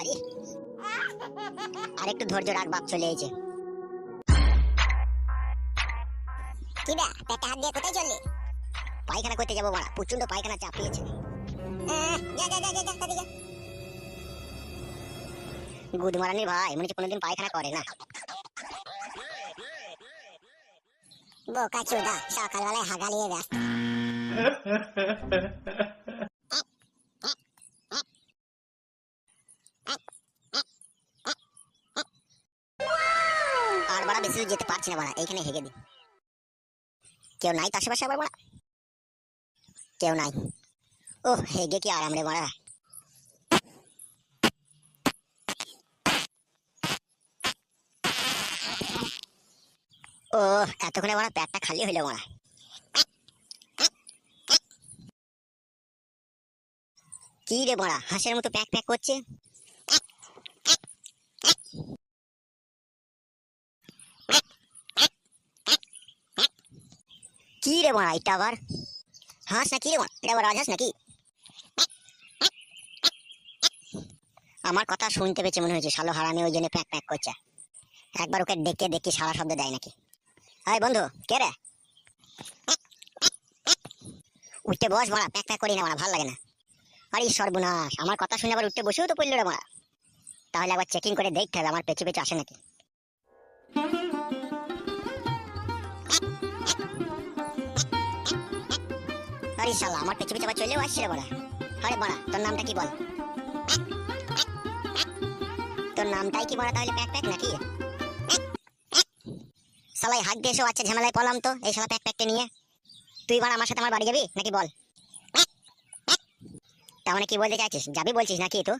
পারি। আর একটু ধৈর্য রাখ বাপ চলে এসেছে। কি দা পেটে হাত দিয়ে কোথায় চললি? পায়খানা করতে যাব মারা প্রচণ্ড পায়খানা চাপ পেয়েছে আহ, যা যা যা যা যা তাড়াতাড়ি যা। গুদ মারানির ভাই মনে হচ্ছে কোনোদিন পায়খানা করে না। বোকা চোদা সকালবেলায় হাগালিয়ে ব্যস্ত। বেশি যেতে পারছি না বাড়া এইখানে হেগে দি কেউ নাই তো আশেপাশে আবার বাড়া? কেউ নাই। ও হেগে কি আরাম রে বাড়া। ও এতক্ষণে বাড়া পেটটা খালি হইল বাড়া। কি রে বাড়া, হাঁসের মতো প্যাক প্যাক করছে? কি রে বাড়া এটা আবার? হাঁস নাকি রে বাড়া এটা আবার রাজহাঁস নাকি? আমার কথা শুনতে পেয়েছে মনে হয়েছে, শালো হারামি ওই জন্য প্যাক প্যাক করছে। একবার ওকে ডেকে দেখি সারা শব্দ দেয় নাকি। আয় বন্ধু, কে রে? উঠতে বস মারা, প্যাক প্যাক করি না মারা, ভালো লাগে না। আরে সর্বনাশ, আমার কথা শুনে আবার উঠতে বসেও তো পড়ল রে মারা। তাহলে একবার চেকিং করে দেখতে হবে, আমার পেছু পেছু আসে নাকি? আরে শালা, আমার পেছু পেছু আবার চলেও আসছে বড়া। আরে বড়া, তোর নামটা কি বল? তোর নামটাই কি বড়া তাহলে প্যাক প্যাক নাকি? শালাই হাত দিয়ে এসেও আচ্ছা ঝামেলায় পলাম তো, এই শালা প্যাক প্যাকটা নিয়ে। তুই বড়া আমার সাথে আমার বাড়ি যাবি নাকি বল? তার মানে কি বলতে চাইছিস? যাবি বলছিস নাকি তো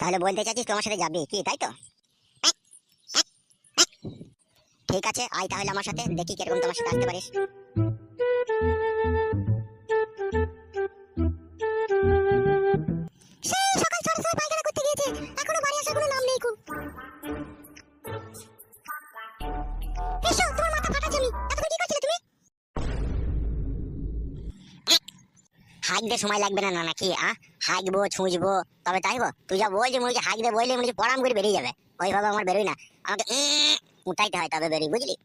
তাহলে বলতে চাইছিস তোমার সাথে যাবি কি, তাই তো? ঠিক আছে, আয় তাহলে আমার সাথে, দেখি কীরকম তোমার সাথে আসতে পারিস। সেই সময় কো হাইকতে সময় লাগবে না নাকি আ? হাইকবো ছুঁচবো তবে তাইবো তুই যা বলছি হাইকতে বললে মনে হচ্ছে করে বেরিয়ে যাবে। ওইভাবে আমার বেরোই না। আমাকে উঠাইতে হয় তবে বেরিয়ে, বুঝলি?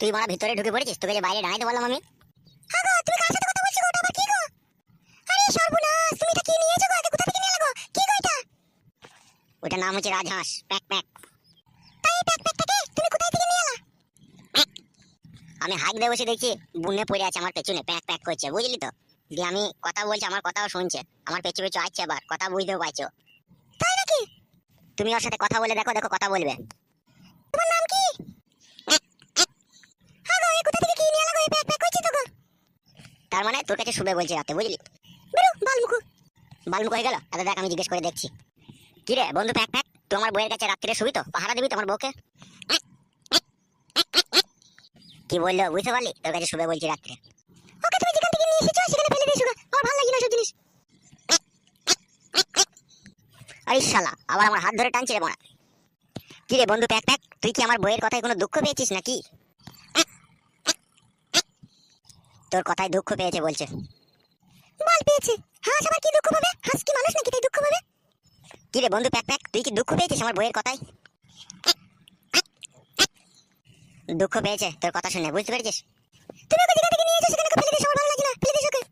তুই মারা ভিতরে ঢুকে পড়েছিস, তোকে যে বাইরে দাঁড়াইতে বললাম আমি। হ্যাঁ তুমি কার সাথে কথা ওটা আবার কি গো? আরে সর্বনাশ, তুমি এটা কি নিয়েছো গো? আগে কোথা থেকে নিয়ে কি গো এটা? ওটার নাম হচ্ছে রাজহাঁস প্যাক প্যাক তাই প্যাক তুমি কোথায় থেকে নিয়ে আমি হাইক দিয়ে বসে দেখছি, বুনে পড়ে আছে আমার পেছনে প্যাক প্যাক করছে, বুঝলি তো? দিয়ে আমি কথা বলছি, আমার কথাও শুনছে, আমার পেছু পেছু আসছে আবার, কথা বুঝতেও পারছ। তাই নাকি? তুমি ওর সাথে কথা বলে দেখো দেখো কথা বলবে। তোমার নাম কি? হ্যাঁ গো এই কোথা থেকে কি নিয়ে লাগো এই প্যাক প্যাক করছি তো গো। তার মানে তোর কাছে শুবে বলছে রাতে বুঝলি? বেরো বালমুখু। বালমুখ হয়ে গেল? আচ্ছা দেখ আমি জিজ্ঞেস করে দেখছি। কি রে বন্ধু প্যাক প্যাক? তুই আমার বইয়ের কাছে রাত্রে শুবি তো? পাহারা দিবি তোমার বউকে? কি বলল বুঝতে পারলি? তোর কাছে শুবে বলছি রাত্রে। ওকে তুমি যেখান থেকে নিয়ে এসেছ সেখানে ফেলে দিয়েছ আমার ভালো লাগে না সব জিনিস। আরে শালা, আবার আমার হাত ধরে টানছে রে মোনা কি রে বন্ধু প্যাক প্যাক, তুই কি আমার বইয়ের কথায় কোনো দুঃখ পেয়েছিস নাকি? তোর কথায় দুঃখ পেয়েছে বলছে। বল পেয়েছে। হাঁস আবার কি দুঃখ পাবে? হাঁস কি মানুষ নাকি তাই দুঃখ পাবে? কি রে বন্ধু প্যাক প্যাক, তুই কি দুঃখ পেয়েছিস আমার বইয়ের কথায়? দুঃখ পেয়েছে তোর কথা শুনে, বুঝতে পেরেছিস? তুমি ওকে যেখান থেকে নিয়ে এসেছ সেখানে ফেলে দিয়েছ আমার ভালো লাগে না ফেলে দিয়েছ ওকে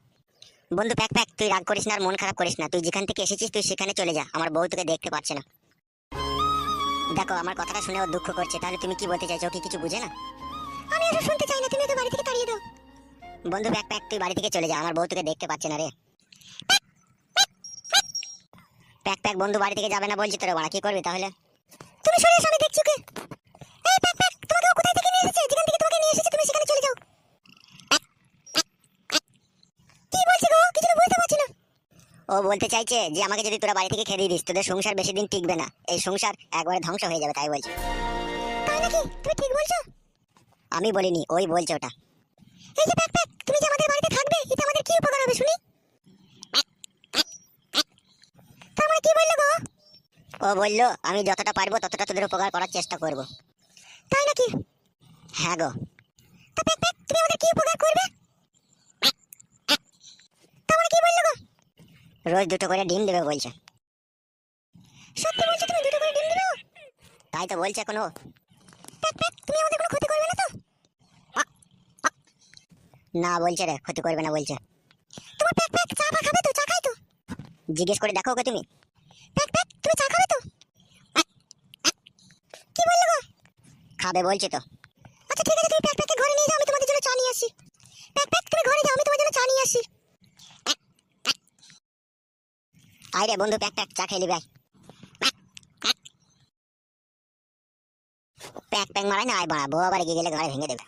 বন্ধু, প্যাক প্যাক, তুই রাগ করিস না আর মন খারাপ করিস না। তুই যেখান থেকে এসেছিস, তুই সেখানে চলে যা। আমার বউ তোকে দেখতে পাচ্ছে না। দেখো, আমার কথাটা শুনে ও দুঃখ করছে। তাহলে তুমি কি বলতে চাইছো? কি কিছু বুঝে না? আমি ওসব শুনতে চাই না। তুমি ওকে বাড়ি থেকে তাড়িয়ে দাও। বন্ধু, প্যাক প্যাক, তুই বাড়ি থেকে চলে যা। আমার বউ তোকে দেখতে পাচ্ছে না রে। প্যাক প্যাক, বন্ধু, বাড়ি থেকে যাবে না বলছি তোরে বাড়া। কি করবি তাহলে? তুমি সরে এসো, আমি দেখছি ওকে এই প্যাক প্যাক তোমাকে ও কোথায় থেকে নিয়ে এসেছে যেখান থেকে তোমাকে নিয়ে এসেছে তুমি সেখানে চলে যাও কি বলছি গো কিছু তো বুঝতে পারছি না ও বলতে চাইছে যে, আমাকে যদি তোরা বাড়ি থেকে খেয়ে দিস, তোদের সংসার বেশি দিন টিকবে না। এই সংসার একবারে ধ্বংস হয়ে যাবে, তাই বলছে। তাই নাকি? তুমি ঠিক বলছো? আমি বলিনি, ওই বলছে ওটা। এই যে প্যাক তুমি যে আমাদের বাড়িতে থাকবে এতে আমাদের কি উপকার হবে, শুনি? তার মানে কি বলল গো? ও বলল, আমি যতটা পারব ততটা তোদের উপকার করার চেষ্টা করব। তাই নাকি? হ্যাঁ গো। তা প্যাক তুমি আমাদের কি উপকার করবে তারপরে কি বলল গো রোজ দুটো করে ডিম দেবে বলছে। সত্যি বলছো তুমি দুটো করে ডিম দেবে? তাই তো বলছে এখন। তুমি আমাদের কোনো ক্ষতি করবে না তো? না বলছে রে, ক্ষতি করবে না বলছে। তোমার প্যাক প্যাক চা ফা খাবে তো? চা খাই তো? জিজ্ঞেস করে দেখো ওকে তুমি। প্যাক প্যাক তুমি চা খাবে তো? কি বলল গো? খাবে বলছে তো। আচ্ছা ঠিক আছে, তুমি প্যাক প্যাককে ঘরে নিয়ে যাও, আমি তোমাদের জন্য চা নিয়ে আসি। প্যাক প্যাক তুমি ঘরে যাও, আমি তোমার জন্য চা নিয়ে আসি। আয় রে বন্ধু, প্যাক প্যাক, চা খেয়ে নিবি প্যাক প্যাক। মারাই না, আয় বাড়া আবার গিয়ে গেলে ঘরে ভেঙে দেবে।